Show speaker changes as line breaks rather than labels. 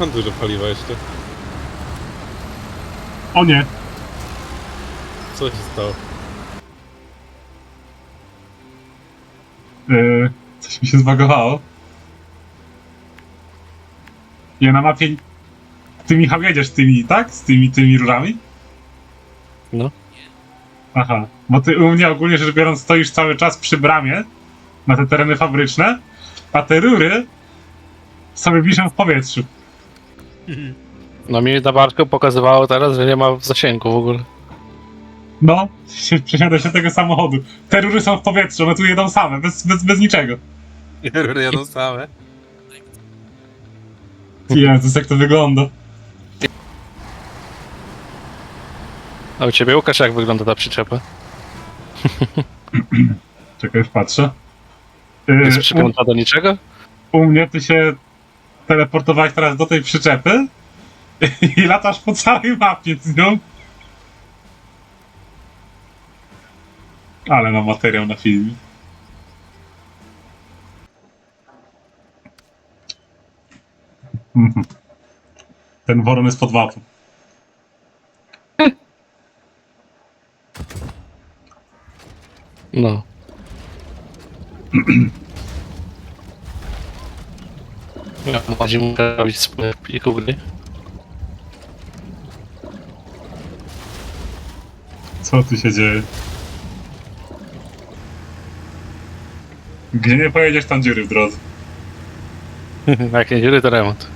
Mam dużo paliwa jeszcze.
O nie,
Co się stało?
yy, coś mi się zbagowało. Ja na mapie... Ty Michał jedziesz tymi, tak? Z tymi, tymi rurami?
No.
Aha, bo ty u mnie ogólnie rzecz biorąc stoisz cały czas przy bramie na te tereny fabryczne, a te rury sobie wiszą w powietrzu.
No mi na barku pokazywało teraz, że nie ma zasięgu w ogóle.
No, się- przesiada się tego samochodu. Te rury są w powietrzu, one tu jedą same, bez, bez, bez niczego.
Rury jadą same.
Jezus, jak to wygląda.
A u ciebie Łukasz jak wygląda ta przyczepa?
Czekaj, już patrzę. Yy,
Jest
u,
przypięta do niczego?
u mnie ty się teleportowałeś teraz do tej przyczepy i latasz po całej mapie z nią. Ale mam materiał na filmie. Mhm. Ten woron jest pod wapą.
No. Ja będziemy robić wspólne pliku gry.
Co tu się dzieje? Gdzie nie pojedziesz, tam dziury w drodze.
Jak nie dziury, to remont.